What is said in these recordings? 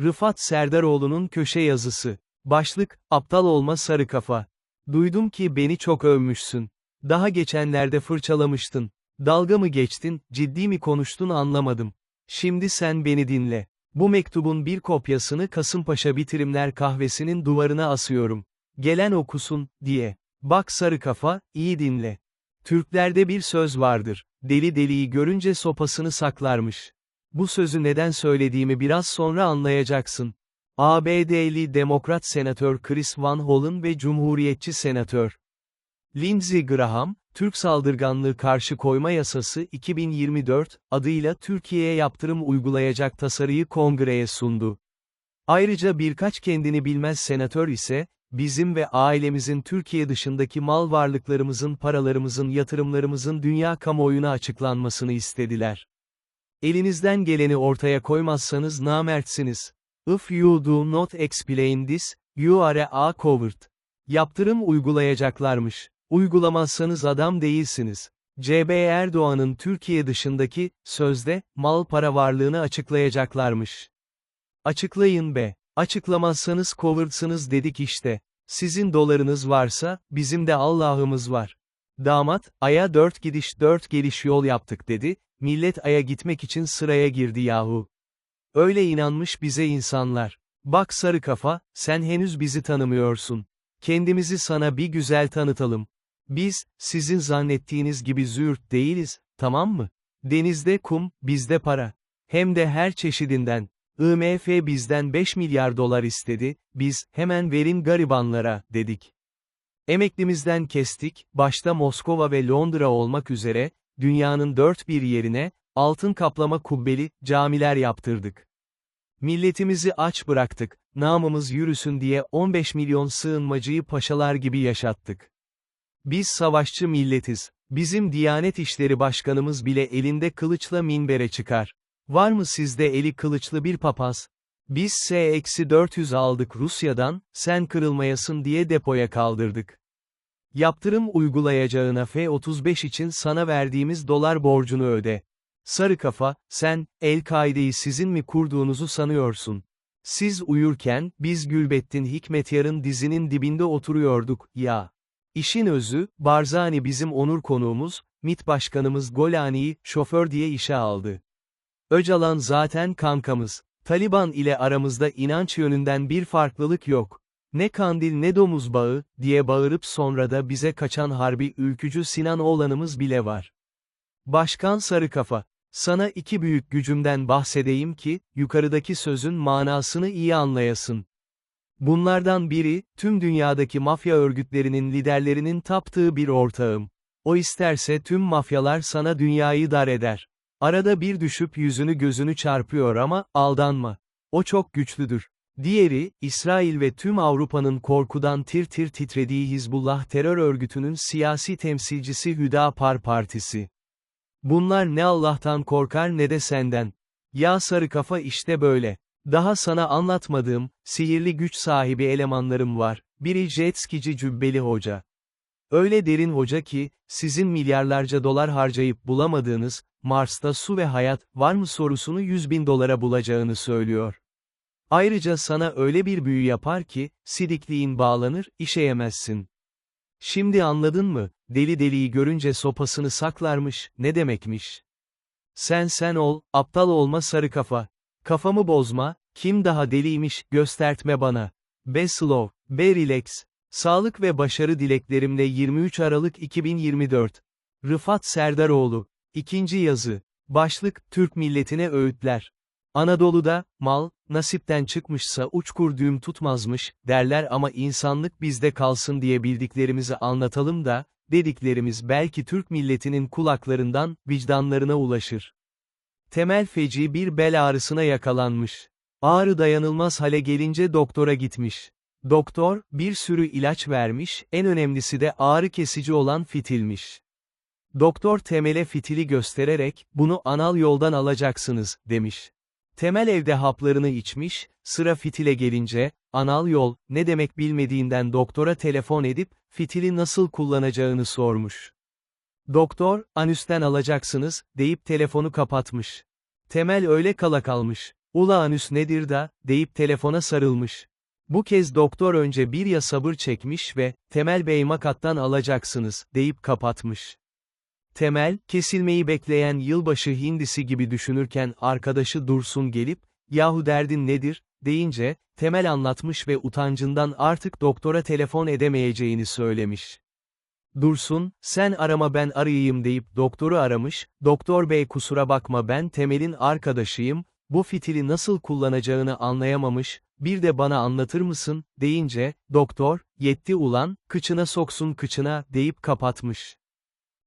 Rıfat Serdaroğlu'nun köşe yazısı. Başlık, aptal olma sarı kafa. Duydum ki beni çok övmüşsün. Daha geçenlerde fırçalamıştın. Dalga mı geçtin, ciddi mi konuştun anlamadım. Şimdi sen beni dinle. Bu mektubun bir kopyasını Kasımpaşa Bitirimler Kahvesi'nin duvarına asıyorum. Gelen okusun, diye. Bak sarı kafa, iyi dinle. Türklerde bir söz vardır. Deli deliyi görünce sopasını saklarmış. Bu sözü neden söylediğimi biraz sonra anlayacaksın. ABD'li Demokrat Senatör Chris Van Hollen ve Cumhuriyetçi Senatör Lindsey Graham, Türk Saldırganlığı Karşı Koyma Yasası 2024 adıyla Türkiye'ye yaptırım uygulayacak tasarıyı kongreye sundu. Ayrıca birkaç kendini bilmez senatör ise, bizim ve ailemizin Türkiye dışındaki mal varlıklarımızın paralarımızın yatırımlarımızın dünya kamuoyuna açıklanmasını istediler. Elinizden geleni ortaya koymazsanız namertsiniz. If you do not explain this, you are a coward. Yaptırım uygulayacaklarmış. Uygulamazsanız adam değilsiniz. CB Erdoğan'ın Türkiye dışındaki, sözde, mal para varlığını açıklayacaklarmış. Açıklayın be. Açıklamazsanız cowardsınız dedik işte. Sizin dolarınız varsa, bizim de Allah'ımız var. Damat, aya dört gidiş dört geliş yol yaptık dedi, millet aya gitmek için sıraya girdi yahu. Öyle inanmış bize insanlar. Bak sarı kafa, sen henüz bizi tanımıyorsun. Kendimizi sana bir güzel tanıtalım. Biz, sizin zannettiğiniz gibi züğürt değiliz, tamam mı? Denizde kum, bizde para. Hem de her çeşidinden. IMF bizden 5 milyar dolar istedi, biz, hemen verin garibanlara, dedik. Emeklimizden kestik, başta Moskova ve Londra olmak üzere, dünyanın dört bir yerine, altın kaplama kubbeli, camiler yaptırdık. Milletimizi aç bıraktık, namımız yürüsün diye 15 milyon sığınmacıyı paşalar gibi yaşattık. Biz savaşçı milletiz, bizim Diyanet İşleri Başkanımız bile elinde kılıçla minbere çıkar. Var mı sizde eli kılıçlı bir papaz? Biz S-400 aldık Rusya'dan, sen kırılmayasın diye depoya kaldırdık. Yaptırım uygulayacağına F-35 için sana verdiğimiz dolar borcunu öde. Sarı kafa, sen, El-Kaide'yi sizin mi kurduğunuzu sanıyorsun? Siz uyurken, biz Gülbettin Hikmetyar'ın dizinin dibinde oturuyorduk, ya. İşin özü, Barzani bizim onur konuğumuz, MİT başkanımız Golani'yi, şoför diye işe aldı. Öcalan zaten kankamız. Taliban ile aramızda inanç yönünden bir farklılık yok. Ne kandil ne domuz bağı, diye bağırıp sonra da bize kaçan harbi ülkücü Sinan oğlanımız bile var. Başkan Sarıkafa, sana iki büyük gücümden bahsedeyim ki, yukarıdaki sözün manasını iyi anlayasın. Bunlardan biri, tüm dünyadaki mafya örgütlerinin liderlerinin taptığı bir ortağım. O isterse tüm mafyalar sana dünyayı dar eder. Arada bir düşüp yüzünü gözünü çarpıyor ama, aldanma. O çok güçlüdür. Diğeri, İsrail ve tüm Avrupa'nın korkudan tir tir titrediği Hizbullah terör örgütünün siyasi temsilcisi Hüdapar Partisi. Bunlar ne Allah'tan korkar ne de senden. Ya sarı kafa işte böyle. Daha sana anlatmadığım, sihirli güç sahibi elemanlarım var. Biri jet skici cübbeli hoca. Öyle derin hoca ki, sizin milyarlarca dolar harcayıp bulamadığınız, Mars'ta su ve hayat, var mı sorusunu 100 bin dolara bulacağını söylüyor. Ayrıca sana öyle bir büyü yapar ki, sidikliğin bağlanır, işeyemezsin. Şimdi anladın mı, deli deliyi görünce sopasını saklarmış, ne demekmiş? Sen sen ol, aptal olma sarı kafa. Kafamı bozma, kim daha deliymiş, göstertme bana. Be slow, be relax. Sağlık ve başarı dileklerimle 23 Aralık 2024. Rıfat Serdaroğlu. İkinci yazı. Başlık, Türk milletine öğütler. Anadolu'da, mal, nasipten çıkmışsa uçkur düğüm tutmazmış, derler ama insanlık bizde kalsın diye bildiklerimizi anlatalım da, dediklerimiz belki Türk milletinin kulaklarından, vicdanlarına ulaşır. Temel feci bir bel ağrısına yakalanmış. Ağrı dayanılmaz hale gelince doktora gitmiş. Doktor, bir sürü ilaç vermiş, en önemlisi de ağrı kesici olan fitilmiş. Doktor Temel'e fitili göstererek, bunu anal yoldan alacaksınız, demiş. Temel evde haplarını içmiş, sıra fitile gelince, anal yol, ne demek bilmediğinden doktora telefon edip, fitili nasıl kullanacağını sormuş. Doktor, anüsten alacaksınız, deyip telefonu kapatmış. Temel öyle kala kalmış. Ulanüs nedir da, deyip telefona sarılmış. Bu kez doktor önce bir ya sabır çekmiş ve, Temel Bey makattan alacaksınız, deyip kapatmış. Temel, kesilmeyi bekleyen yılbaşı hindisi gibi düşünürken arkadaşı Dursun gelip, yahu derdin nedir, deyince, Temel anlatmış ve utancından artık doktora telefon edemeyeceğini söylemiş. Dursun, sen arama ben arayayım deyip doktoru aramış, doktor bey kusura bakma ben Temel'in arkadaşıyım, bu fitili nasıl kullanacağını anlayamamış, bir de bana anlatır mısın, deyince, doktor, yetti ulan, kıçına soksun kıçına, deyip kapatmış.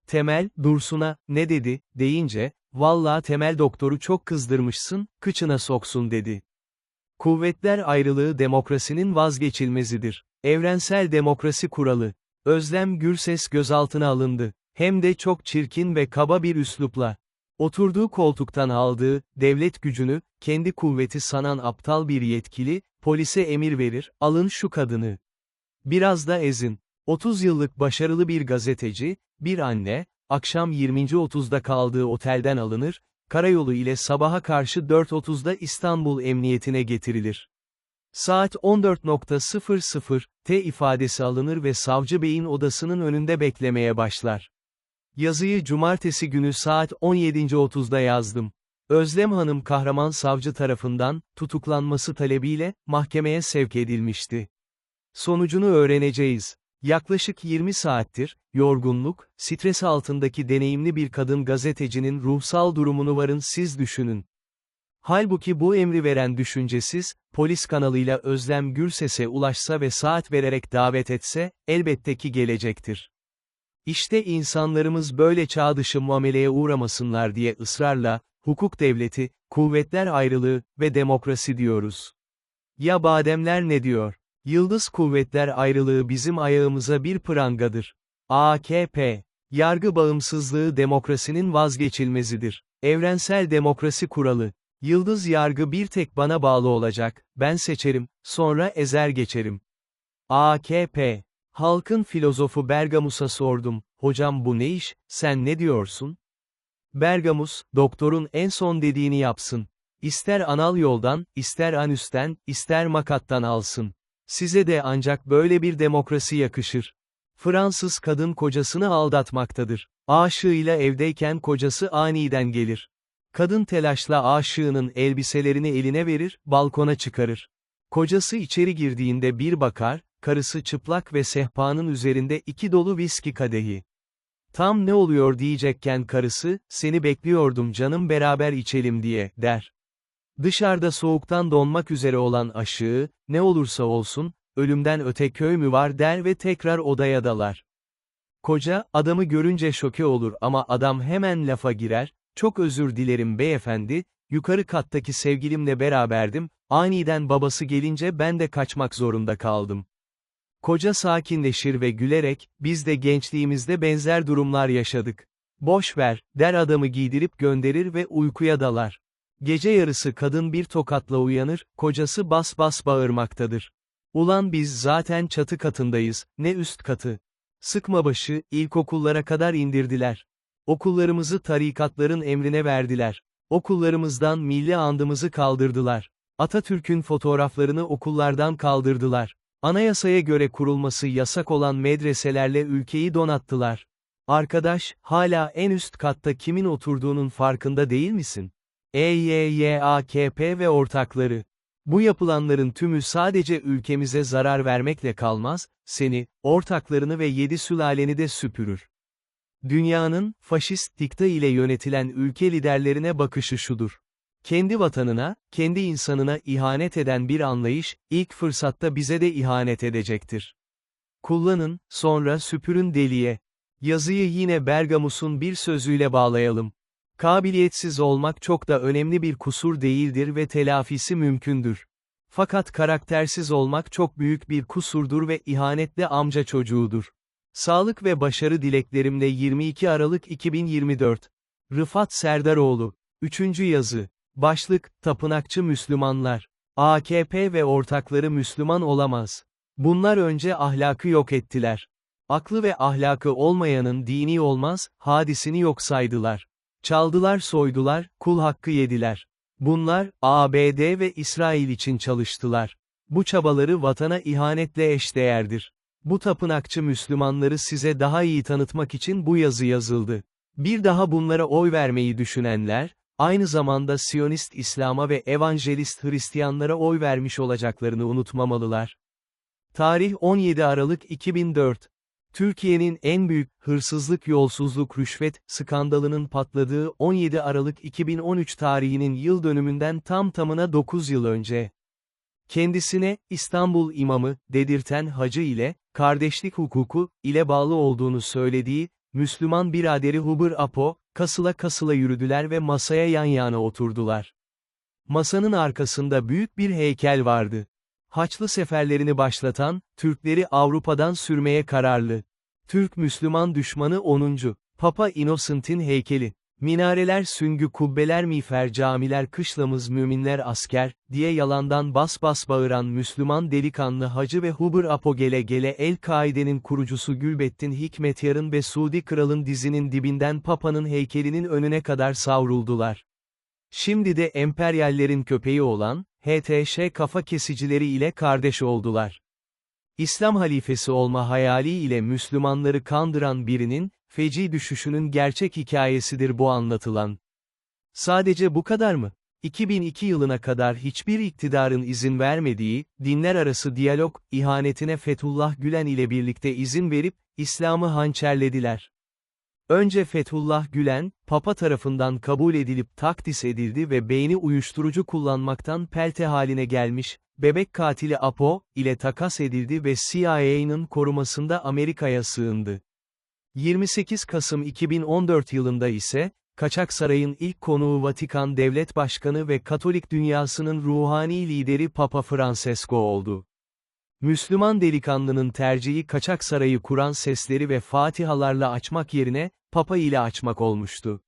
Temel, Dursun'a, ne dedi, deyince, valla Temel doktoru çok kızdırmışsın, kıçına soksun dedi. Kuvvetler ayrılığı demokrasinin vazgeçilmezidir. Evrensel demokrasi kuralı. Özlem Gürses gözaltına alındı. Hem de çok çirkin ve kaba bir üslupla. Oturduğu koltuktan aldığı, devlet gücünü, kendi kuvveti sanan aptal bir yetkili, polise emir verir, alın şu kadını. Biraz da ezin. 30 yıllık başarılı bir gazeteci, bir anne, akşam 20.30'da kaldığı otelden alınır, karayolu ile sabaha karşı 4.30'da İstanbul Emniyetine getirilir. Saat 14.00, T ifadesi alınır ve savcı beyin odasının önünde beklemeye başlar. Yazıyı cumartesi günü saat 17.30'da yazdım. Özlem Hanım kahraman savcı tarafından, tutuklanması talebiyle, mahkemeye sevk edilmişti. Sonucunu öğreneceğiz. Yaklaşık 20 saattir, yorgunluk, stres altındaki deneyimli bir kadın gazetecinin ruhsal durumunu varın siz düşünün. Halbuki bu emri veren düşüncesiz, polis kanalıyla Özlem Gürses'e ulaşsa ve saat vererek davet etse, elbette ki gelecektir. İşte insanlarımız böyle çağ dışı muameleye uğramasınlar diye ısrarla, hukuk devleti, kuvvetler ayrılığı ve demokrasi diyoruz. Ya bademler ne diyor? Yıldız kuvvetler ayrılığı bizim ayağımıza bir prangadır. AKP, yargı bağımsızlığı demokrasinin vazgeçilmezidir. Evrensel demokrasi kuralı. Yıldız yargı bir tek bana bağlı olacak, ben seçerim, sonra ezer geçerim. AKP, halkın filozofu Bergamus'a sordum, hocam bu ne iş, sen ne diyorsun? Bergamus, doktorun en son dediğini yapsın. İster anal yoldan, ister anüsten, ister makattan alsın. Size de ancak böyle bir demokrasi yakışır. Fransız kadın kocasını aldatmaktadır. Aşığıyla evdeyken kocası aniden gelir. Kadın telaşla aşığının elbiselerini eline verir, balkona çıkarır. Kocası içeri girdiğinde bir bakar, karısı çıplak ve sehpanın üzerinde iki dolu viski kadehi. Tam ne oluyor diyecekken karısı, seni bekliyordum canım beraber içelim diye, der. Dışarıda soğuktan donmak üzere olan aşığı, ne olursa olsun, ölümden öte köy mü var der ve tekrar odaya dalar. Koca, adamı görünce şoke olur ama adam hemen lafa girer, çok özür dilerim beyefendi, yukarı kattaki sevgilimle beraberdim, aniden babası gelince ben de kaçmak zorunda kaldım. Koca sakinleşir ve gülerek, biz de gençliğimizde benzer durumlar yaşadık. Boş ver, der adamı giydirip gönderir ve uykuya dalar. Gece yarısı kadın bir tokatla uyanır, kocası bas bas bağırmaktadır. Ulan biz zaten çatı katındayız, ne üst katı. Sıkma başı, ilkokullara kadar indirdiler. Okullarımızı tarikatların emrine verdiler. Okullarımızdan milli andımızı kaldırdılar. Atatürk'ün fotoğraflarını okullardan kaldırdılar. Anayasaya göre kurulması yasak olan medreselerle ülkeyi donattılar. Arkadaş, hala en üst katta kimin oturduğunun farkında değil misin? EYYAKP ve ortakları. Bu yapılanların tümü sadece ülkemize zarar vermekle kalmaz, seni, ortaklarını ve yedi sülaleni de süpürür. Dünyanın, faşist dikta ile yönetilen ülke liderlerine bakışı şudur. Kendi vatanına, kendi insanına ihanet eden bir anlayış, ilk fırsatta bize de ihanet edecektir. Kullanın, sonra süpürün deliye. Yazıyı yine Bergamus'un bir sözüyle bağlayalım. Kabiliyetsiz olmak çok da önemli bir kusur değildir ve telafisi mümkündür. Fakat karaktersiz olmak çok büyük bir kusurdur ve ihanetli amca çocuğudur. Sağlık ve başarı dileklerimle 22 Aralık 2024. Rıfat Serdaroğlu. 3. yazı. Başlık, Tapınakçı Müslümanlar. AKP ve ortakları Müslüman olamaz. Bunlar önce ahlakı yok ettiler. Aklı ve ahlakı olmayanın dini olmaz, hadisini yok saydılar. Çaldılar soydular, kul hakkı yediler. Bunlar, ABD ve İsrail için çalıştılar. Bu çabaları vatana ihanetle eşdeğerdir. Bu tapınakçı Müslümanları size daha iyi tanıtmak için bu yazı yazıldı. Bir daha bunlara oy vermeyi düşünenler, aynı zamanda Siyonist İslam'a ve Evangelist Hristiyanlara oy vermiş olacaklarını unutmamalılar. Tarih 17 Aralık 2004 Türkiye'nin en büyük, hırsızlık yolsuzluk rüşvet, skandalının patladığı 17 Aralık 2013 tarihinin yıl dönümünden tam tamına 9 yıl önce. Kendisine, İstanbul imamı, dedirten hacı ile, kardeşlik hukuku, ile bağlı olduğunu söylediği, Müslüman biraderi Hubur Apo, kasıla kasıla yürüdüler ve masaya yan yana oturdular. Masanın arkasında büyük bir heykel vardı. Haçlı seferlerini başlatan, Türkleri Avrupa'dan sürmeye kararlı. Türk-Müslüman düşmanı 10. Papa Innocent'in heykeli. Minareler süngü kubbeler miğfer camiler kışlamız müminler asker, diye yalandan bas bas bağıran Müslüman delikanlı Hacı ve Hubur Apo gele gele El-Kaide'nin kurucusu Gülbettin Hikmetyar'ın ve Suudi Kral'ın dizinin dibinden Papa'nın heykelinin önüne kadar savruldular. Şimdi de emperyallerin köpeği olan, HTŞ kafa kesicileri ile kardeş oldular. İslam halifesi olma hayali ile Müslümanları kandıran birinin, feci düşüşünün gerçek hikayesidir bu anlatılan. Sadece bu kadar mı? 2002 yılına kadar hiçbir iktidarın izin vermediği, dinler arası diyalog, ihanetine Fethullah Gülen ile birlikte izin verip, İslam'ı hançerlediler. Önce Fethullah Gülen, Papa tarafından kabul edilip takdis edildi ve beyni uyuşturucu kullanmaktan pelte haline gelmiş, bebek katili Apo, ile takas edildi ve CIA'nın korumasında Amerika'ya sığındı. 28 Kasım 2014 yılında ise, Kaçak Saray'ın ilk konuğu Vatikan Devlet Başkanı ve Katolik dünyasının ruhani lideri Papa Francesco oldu. Müslüman delikanlının tercihi Kaçak Saray'ı kuran sesleri ve fatihalarla açmak yerine, Papa ile açmak olmuştu.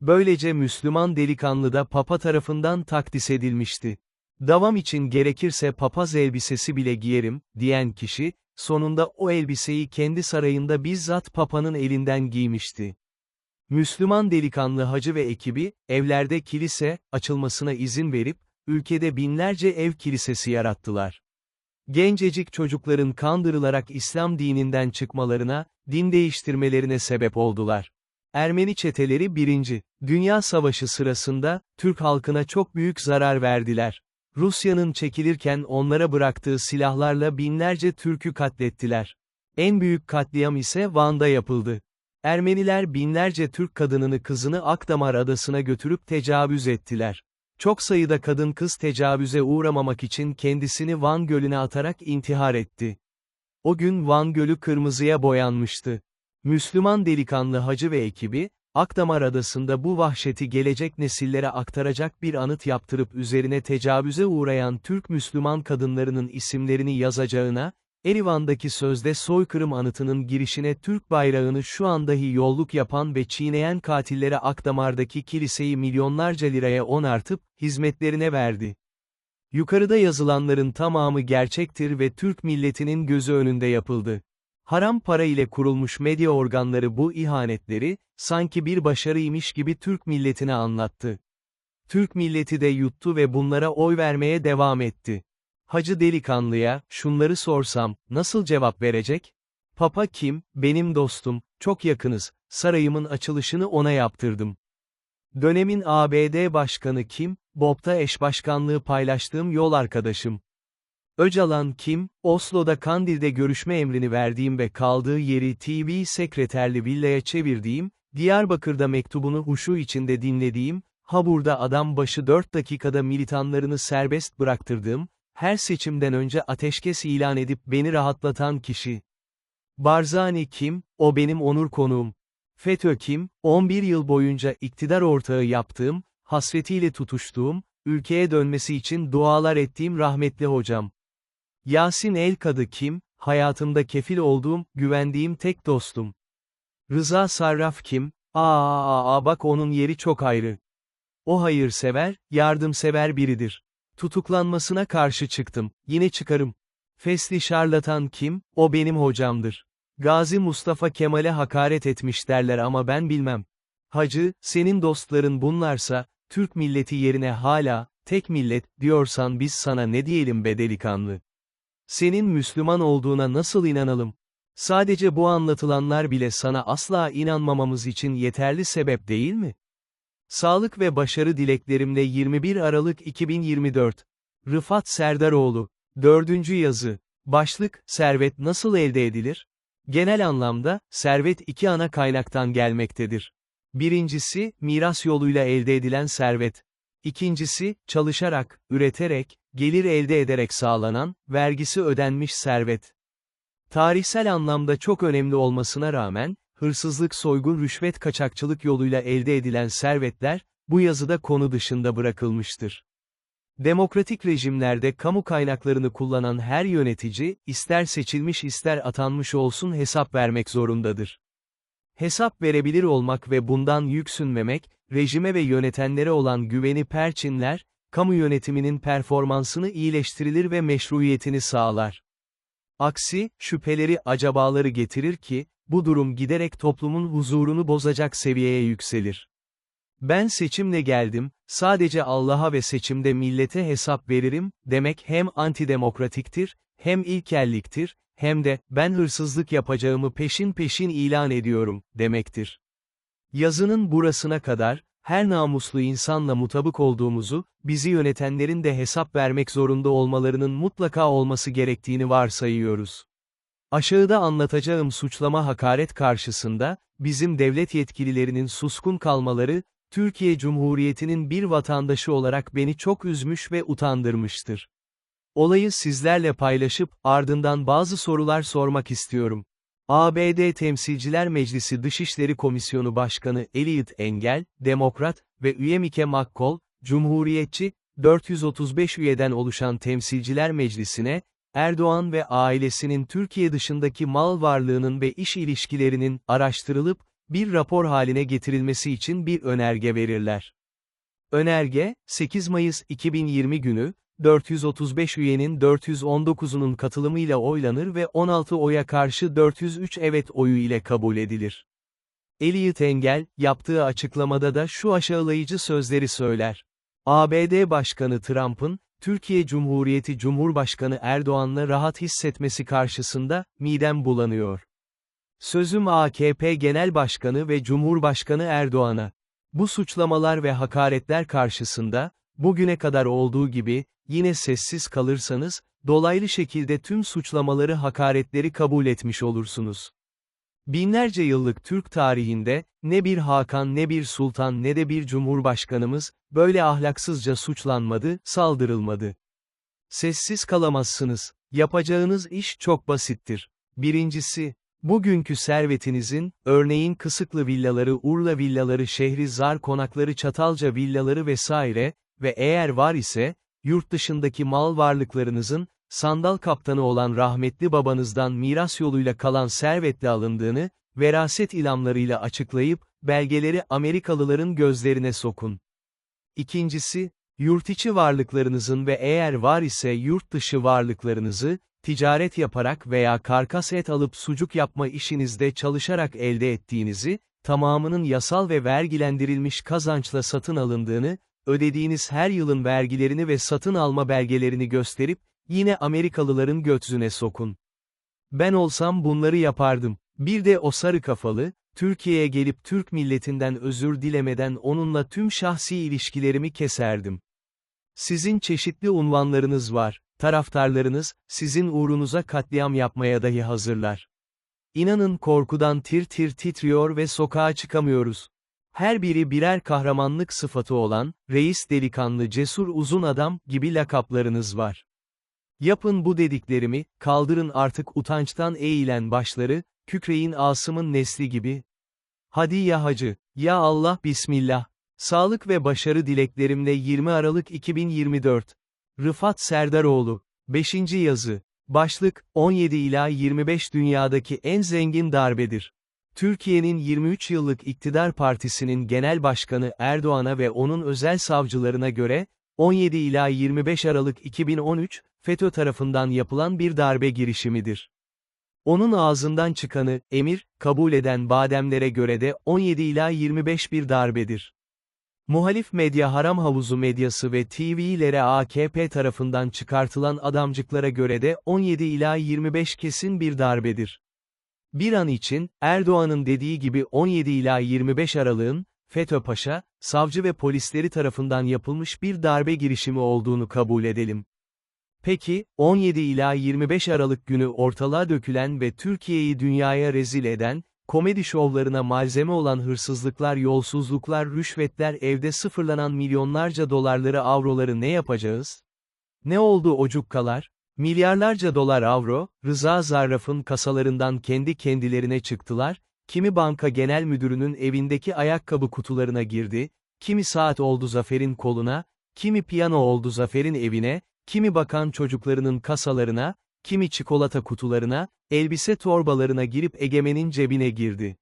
Böylece Müslüman delikanlı da Papa tarafından takdis edilmişti. Davam için gerekirse papaz elbisesi bile giyerim, diyen kişi, sonunda o elbiseyi kendi sarayında bizzat papanın elinden giymişti. Müslüman delikanlı hacı ve ekibi, evlerde kilise, açılmasına izin verip, ülkede binlerce ev kilisesi yarattılar. Gencecik çocukların kandırılarak İslam dininden çıkmalarına, din değiştirmelerine sebep oldular. Ermeni çeteleri 1. Dünya Savaşı sırasında, Türk halkına çok büyük zarar verdiler. Rusya'nın çekilirken onlara bıraktığı silahlarla binlerce Türk'ü katlettiler. En büyük katliam ise Van'da yapıldı. Ermeniler binlerce Türk kadınını kızını Akdamar adasına götürüp tecavüz ettiler. Çok sayıda kadın kız tecavüze uğramamak için kendisini Van Gölü'ne atarak intihar etti. O gün Van Gölü kırmızıya boyanmıştı. Müslüman delikanlı hacı ve ekibi, Akdamar Adası'nda bu vahşeti gelecek nesillere aktaracak bir anıt yaptırıp üzerine tecavüze uğrayan Türk Müslüman kadınlarının isimlerini yazacağına, Erivan'daki sözde soykırım anıtının girişine Türk bayrağını şu an dahi yolluk yapan ve çiğneyen katillere Akdamar'daki kiliseyi milyonlarca liraya onartıp, hizmetlerine verdi. Yukarıda yazılanların tamamı gerçektir ve Türk milletinin gözü önünde yapıldı. Haram para ile kurulmuş medya organları bu ihanetleri, sanki bir başarıymış gibi Türk milletine anlattı. Türk milleti de yuttu ve bunlara oy vermeye devam etti. Hacı delikanlıya, şunları sorsam, nasıl cevap verecek? Papa kim, benim dostum, çok yakınız, sarayımın açılışını ona yaptırdım. Dönemin ABD başkanı kim, Bob'ta eş başkanlığı paylaştığım yol arkadaşım. Öcalan kim, Oslo'da Kandil'de görüşme emrini verdiğim ve kaldığı yeri TV sekreterli villaya çevirdiğim, Diyarbakır'da mektubunu huşu içinde dinlediğim, Habur'da adam başı 4 dakikada militanlarını serbest bıraktırdığım, her seçimden önce ateşkes ilan edip beni rahatlatan kişi. Barzani kim, o benim onur konuğum. FETÖ kim, 11 yıl boyunca iktidar ortağı yaptığım, hasretiyle tutuştuğum, ülkeye dönmesi için dualar ettiğim rahmetli hocam. Yasin El-Kadı kim, hayatımda kefil olduğum, güvendiğim tek dostum. Rıza Sarraf kim, aa, aa, aa bak onun yeri çok ayrı. O hayırsever, yardımsever biridir. Tutuklanmasına karşı çıktım, yine çıkarım. Fesli şarlatan kim, o benim hocamdır. Gazi Mustafa Kemal'e hakaret etmiş derler ama ben bilmem. Hacı, senin dostların bunlarsa, Türk milleti yerine hala, tek millet, diyorsan biz sana ne diyelim be delikanlı? Senin Müslüman olduğuna nasıl inanalım? Sadece bu anlatılanlar bile sana asla inanmamamız için yeterli sebep değil mi? Sağlık ve başarı dileklerimle 21 Aralık 2024. Rıfat Serdaroğlu. Dördüncü yazı. Başlık, servet nasıl elde edilir? Genel anlamda, servet iki ana kaynaktan gelmektedir. Birincisi, miras yoluyla elde edilen servet. İkincisi, çalışarak, üreterek, gelir elde ederek sağlanan, vergisi ödenmiş servet. Tarihsel anlamda çok önemli olmasına rağmen, hırsızlık, soygun, rüşvet, kaçakçılık yoluyla elde edilen servetler, bu yazıda konu dışında bırakılmıştır. Demokratik rejimlerde kamu kaynaklarını kullanan her yönetici, ister seçilmiş ister atanmış olsun hesap vermek zorundadır. Hesap verebilir olmak ve bundan yüksünmemek, rejime ve yönetenlere olan güveni perçinler, kamu yönetiminin performansını iyileştirilir ve meşruiyetini sağlar. Aksi, şüpheleri acabaları getirir ki, bu durum giderek toplumun huzurunu bozacak seviyeye yükselir. Ben seçimle geldim, sadece Allah'a ve seçimde millete hesap veririm, demek hem antidemokratiktir, hem ilkelliktir, hem de, ben hırsızlık yapacağımı peşin peşin ilan ediyorum, demektir. Yazının burasına kadar, her namuslu insanla mutabık olduğumuzu, bizi yönetenlerin de hesap vermek zorunda olmalarının mutlaka olması gerektiğini varsayıyoruz. Aşağıda anlatacağım suçlama hakaret karşısında, bizim devlet yetkililerinin suskun kalmaları, Türkiye Cumhuriyeti'nin bir vatandaşı olarak beni çok üzmüş ve utandırmıştır. Olayı sizlerle paylaşıp, ardından bazı sorular sormak istiyorum. ABD Temsilciler Meclisi Dışişleri Komisyonu Başkanı Elliot Engel, Demokrat ve üye Mike McCall, Cumhuriyetçi, 435 üyeden oluşan Temsilciler Meclisi'ne, Erdoğan ve ailesinin Türkiye dışındaki mal varlığının ve iş ilişkilerinin araştırılıp, bir rapor haline getirilmesi için bir önerge verirler. Önerge, 8 Mayıs 2020 günü, 435 üyenin 419'unun katılımıyla oylanır ve 16 oya karşı 403 evet oyu ile kabul edilir. Elliot Engel, yaptığı açıklamada da şu aşağılayıcı sözleri söyler. ABD Başkanı Trump'ın, Türkiye Cumhuriyeti Cumhurbaşkanı Erdoğan'la rahat hissetmesi karşısında, midem bulanıyor. Sözüm AKP Genel Başkanı ve Cumhurbaşkanı Erdoğan'a. Bu suçlamalar ve hakaretler karşısında, bugüne kadar olduğu gibi, yine sessiz kalırsanız, dolaylı şekilde tüm suçlamaları hakaretleri kabul etmiş olursunuz. Binlerce yıllık Türk tarihinde, ne bir Hakan ne bir Sultan ne de bir Cumhurbaşkanımız, böyle ahlaksızca suçlanmadı, saldırılmadı. Sessiz kalamazsınız. Yapacağınız iş çok basittir. Birincisi, bugünkü servetinizin, örneğin Kısıklı villaları, Urla villaları, Şehrizar konakları, Çatalca villaları vesaire ve eğer var ise, yurt dışındaki mal varlıklarınızın, sandal kaptanı olan rahmetli babanızdan miras yoluyla kalan servetle alındığını, veraset ilamlarıyla açıklayıp, belgeleri Amerikalıların gözlerine sokun. İkincisi, yurt içi varlıklarınızın ve eğer var ise yurt dışı varlıklarınızı, ticaret yaparak veya karkas et alıp sucuk yapma işinizde çalışarak elde ettiğinizi, tamamının yasal ve vergilendirilmiş kazançla satın alındığını, ödediğiniz her yılın vergilerini ve satın alma belgelerini gösterip, yine Amerikalıların götzüne sokun. Ben olsam bunları yapardım. Bir de o sarı kafalı, Türkiye'ye gelip Türk milletinden özür dilemeden onunla tüm şahsi ilişkilerimi keserdim. Sizin çeşitli unvanlarınız var, taraftarlarınız, sizin uğrunuza katliam yapmaya dahi hazırlar. İnanın korkudan tir tir titriyor ve sokağa çıkamıyoruz. Her biri birer kahramanlık sıfatı olan, reis delikanlı cesur uzun adam gibi lakaplarınız var. Yapın bu dediklerimi, kaldırın artık utançtan eğilen başları, kükreyin Asım'ın nesli gibi. Hadi ya hacı, ya Allah Bismillah. Sağlık ve başarı dileklerimle 20 Aralık 2024. Rıfat Serdaroğlu. 5. yazı. Başlık, 17 ila 25 dünyadaki en zengin darbedir. Türkiye'nin 23 yıllık iktidar partisinin genel başkanı Erdoğan'a ve onun özel savcılarına göre, 17 ila 25 Aralık 2013, FETÖ tarafından yapılan bir darbe girişimidir. Onun ağzından çıkanı, emir, kabul eden bademlere göre de 17 ila 25 bir darbedir. Muhalif medya haram havuzu medyası ve TV'lere AKP tarafından çıkartılan adamcıklara göre de 17 ila 25 kesin bir darbedir. Bir an için, Erdoğan'ın dediği gibi 17 ila 25 Aralık'ın, FETÖ Paşa, savcı ve polisleri tarafından yapılmış bir darbe girişimi olduğunu kabul edelim. Peki, 17 ila 25 Aralık günü ortalığa dökülen ve Türkiye'yi dünyaya rezil eden, komedi şovlarına malzeme olan hırsızlıklar, yolsuzluklar, rüşvetler, evde sıfırlanan milyonlarca dolarları, avroları ne yapacağız? Ne oldu o cukkalar? Milyarlarca dolar avro, Rıza Zarraf'ın kasalarından kendi kendilerine çıktılar, kimi banka genel müdürünün evindeki ayakkabı kutularına girdi, kimi saat oldu Zafer'in koluna, kimi piyano oldu Zafer'in evine, kimi bakan çocuklarının kasalarına, kimi çikolata kutularına, elbise torbalarına girip Egemen'in cebine girdi.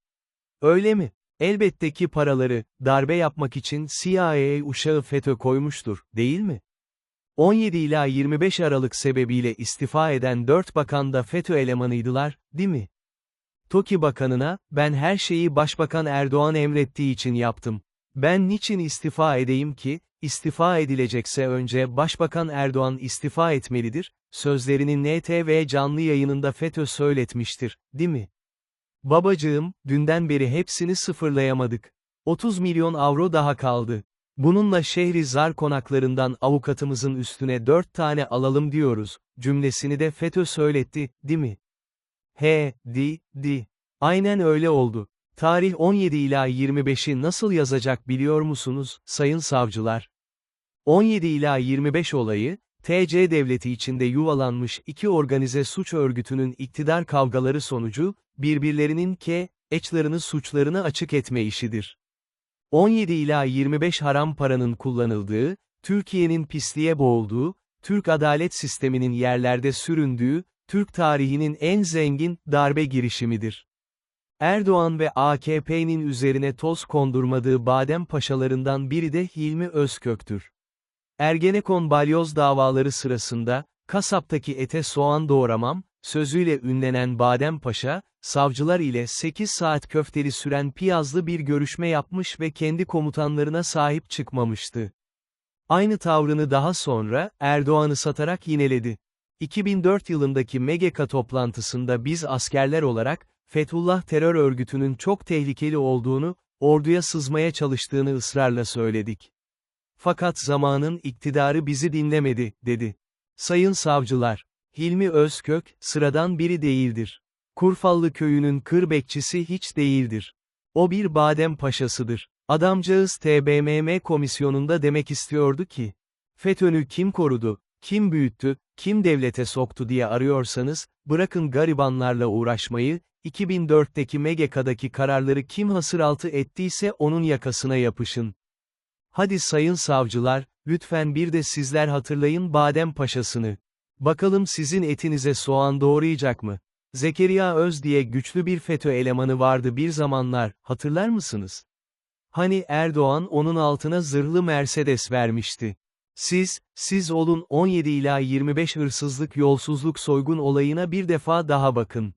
Öyle mi? Elbette ki paraları, darbe yapmak için CIA uşağı FETÖ koymuştur, değil mi? 17 ila 25 Aralık sebebiyle istifa eden 4 bakan da FETÖ elemanıydılar, değil mi? TOKİ Bakanına, ben her şeyi Başbakan Erdoğan emrettiği için yaptım. Ben niçin istifa edeyim ki, istifa edilecekse önce Başbakan Erdoğan istifa etmelidir, sözlerini NTV canlı yayınında FETÖ söyletmiştir, değil mi? Babacığım, dünden beri hepsini sıfırlayamadık. 30 milyon avro daha kaldı. Bununla şehri zar konaklarından avukatımızın üstüne 4 tane alalım diyoruz, cümlesini de FETÖ söyletti, değil mi? He, di, di. Aynen öyle oldu. Tarih 17 ila 25'i nasıl yazacak biliyor musunuz, sayın savcılar? 17 ila 25 olayı, TC devleti içinde yuvalanmış iki organize suç örgütünün iktidar kavgaları sonucu, birbirlerinin ke, eçlarını suçlarını açık etme işidir. 17 ila 25 haram paranın kullanıldığı, Türkiye'nin pisliğe boğulduğu, Türk adalet sisteminin yerlerde süründüğü, Türk tarihinin en zengin darbe girişimidir. Erdoğan ve AKP'nin üzerine toz kondurmadığı badem paşalarından biri de Hilmi Özkök'tür. Ergenekon balyoz davaları sırasında, kasaptaki ete soğan doğramam, sözüyle ünlenen Badem Paşa, savcılar ile 8 saat köfteli süren piyazlı bir görüşme yapmış ve kendi komutanlarına sahip çıkmamıştı. Aynı tavrını daha sonra, Erdoğan'ı satarak yineledi. 2004 yılındaki MGK toplantısında biz askerler olarak, Fethullah terör örgütünün çok tehlikeli olduğunu, orduya sızmaya çalıştığını ısrarla söyledik. Fakat zamanın iktidarı bizi dinlemedi, dedi. Sayın savcılar, Hilmi Özkök, sıradan biri değildir. Kurfallı köyünün kır bekçisi hiç değildir. O bir badem paşasıdır. Adamcağız TBMM komisyonunda demek istiyordu ki, FETÖ'nü kim korudu, kim büyüttü, kim devlete soktu diye arıyorsanız, bırakın garibanlarla uğraşmayı, 2004'teki MGK'daki kararları kim hasıraltı ettiyse onun yakasına yapışın. Hadi sayın savcılar, lütfen bir de sizler hatırlayın Badem Paşasını. Bakalım sizin etinize soğan doğrayacak mı? Zekeriya Öz diye güçlü bir FETÖ elemanı vardı bir zamanlar, hatırlar mısınız? Hani Erdoğan onun altına zırhlı Mercedes vermişti. Siz, siz olun 17 ila 25 hırsızlık yolsuzluk soygun olayına bir defa daha bakın.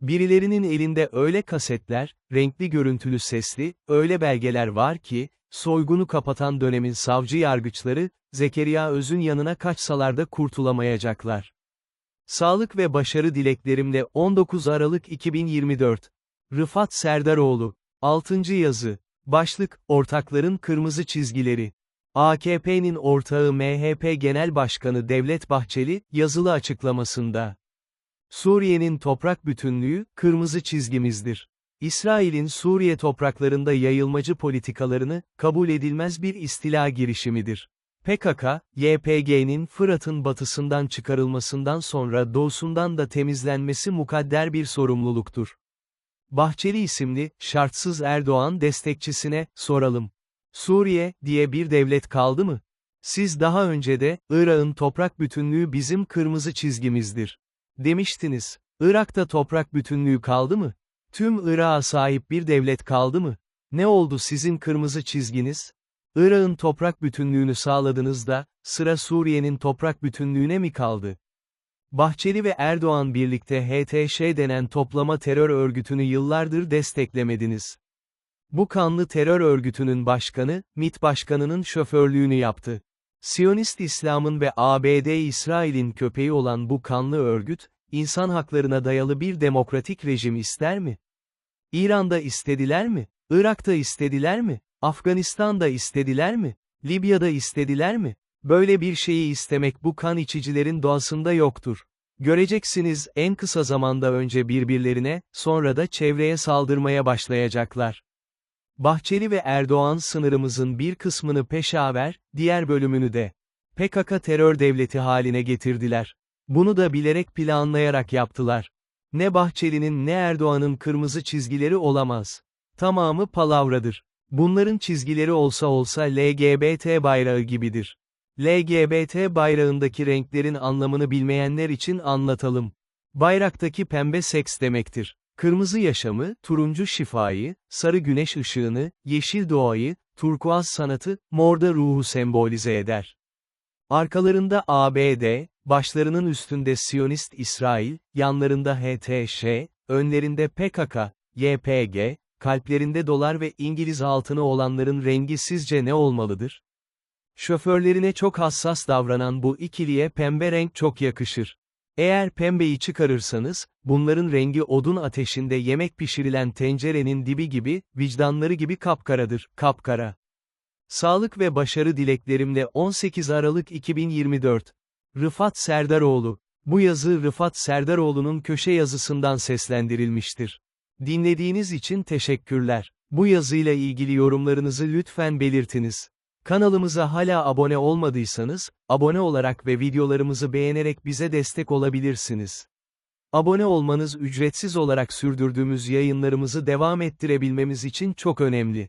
Birilerinin elinde öyle kasetler, renkli görüntülü sesli, öyle belgeler var ki, soygunu kapatan dönemin savcı yargıçları, Zekeriya Öz'ün yanına kaçsalar da kurtulamayacaklar. Sağlık ve başarı dileklerimle 19 Aralık 2024. Rıfat Serdaroğlu. 6. yazı. Başlık, ortakların kırmızı çizgileri. AKP'nin ortağı MHP Genel Başkanı Devlet Bahçeli, yazılı açıklamasında. Suriye'nin toprak bütünlüğü, kırmızı çizgimizdir. İsrail'in Suriye topraklarında yayılmacı politikalarını, kabul edilmez bir istila girişimidir. PKK, YPG'nin Fırat'ın batısından çıkarılmasından sonra doğusundan da temizlenmesi mukadder bir sorumluluktur. Bahçeli isimli, şartsız Erdoğan destekçisine, soralım. Suriye, diye bir devlet kaldı mı? Siz daha önce de, Irak'ın toprak bütünlüğü bizim kırmızı çizgimizdir. Demiştiniz. Irak'ta toprak bütünlüğü kaldı mı? Tüm Irak'a sahip bir devlet kaldı mı? Ne oldu sizin kırmızı çizginiz? Irak'ın toprak bütünlüğünü sağladınız da, sıra Suriye'nin toprak bütünlüğüne mi kaldı? Bahçeli ve Erdoğan birlikte HTŞ denen toplama terör örgütünü yıllardır desteklemediniz. Bu kanlı terör örgütünün başkanı, MİT başkanının şoförlüğünü yaptı. Siyonist İslam'ın ve ABD İsrail'in köpeği olan bu kanlı örgüt, insan haklarına dayalı bir demokratik rejim ister mi? İran'da istediler mi? Irak'ta istediler mi? Afganistan'da istediler mi? Libya'da istediler mi? Böyle bir şeyi istemek bu kan içicilerin doğasında yoktur. Göreceksiniz en kısa zamanda önce birbirlerine, sonra da çevreye saldırmaya başlayacaklar. Bahçeli ve Erdoğan sınırımızın bir kısmını Peşaver, diğer bölümünü de PKK terör devleti haline getirdiler. Bunu da bilerek planlayarak yaptılar. Ne Bahçeli'nin ne Erdoğan'ın kırmızı çizgileri olamaz. Tamamı palavradır. Bunların çizgileri olsa olsa LGBT bayrağı gibidir. LGBT bayrağındaki renklerin anlamını bilmeyenler için anlatalım. Bayraktaki pembe seks demektir. Kırmızı yaşamı, turuncu şifayı, sarı güneş ışığını, yeşil doğayı, turkuaz sanatı, morda ruhu sembolize eder. Arkalarında ABD, başlarının üstünde Siyonist İsrail, yanlarında HTŞ, önlerinde PKK, YPG, kalplerinde dolar ve İngiliz altını olanların rengi sizce ne olmalıdır? Şoförlerine çok hassas davranan bu ikiliye pembe renk çok yakışır. Eğer pembeyi çıkarırsanız, bunların rengi odun ateşinde yemek pişirilen tencerenin dibi gibi, vicdanları gibi kapkaradır, kapkara. Sağlık ve başarı dileklerimle 18 Aralık 2024. Rıfat Serdaroğlu. Bu yazı Rıfat Serdaroğlu'nun köşe yazısından seslendirilmiştir. Dinlediğiniz için teşekkürler. Bu yazıyla ilgili yorumlarınızı lütfen belirtiniz. Kanalımıza hala abone olmadıysanız, abone olarak ve videolarımızı beğenerek bize destek olabilirsiniz. Abone olmanız ücretsiz olarak sürdürdüğümüz yayınlarımızı devam ettirebilmemiz için çok önemli.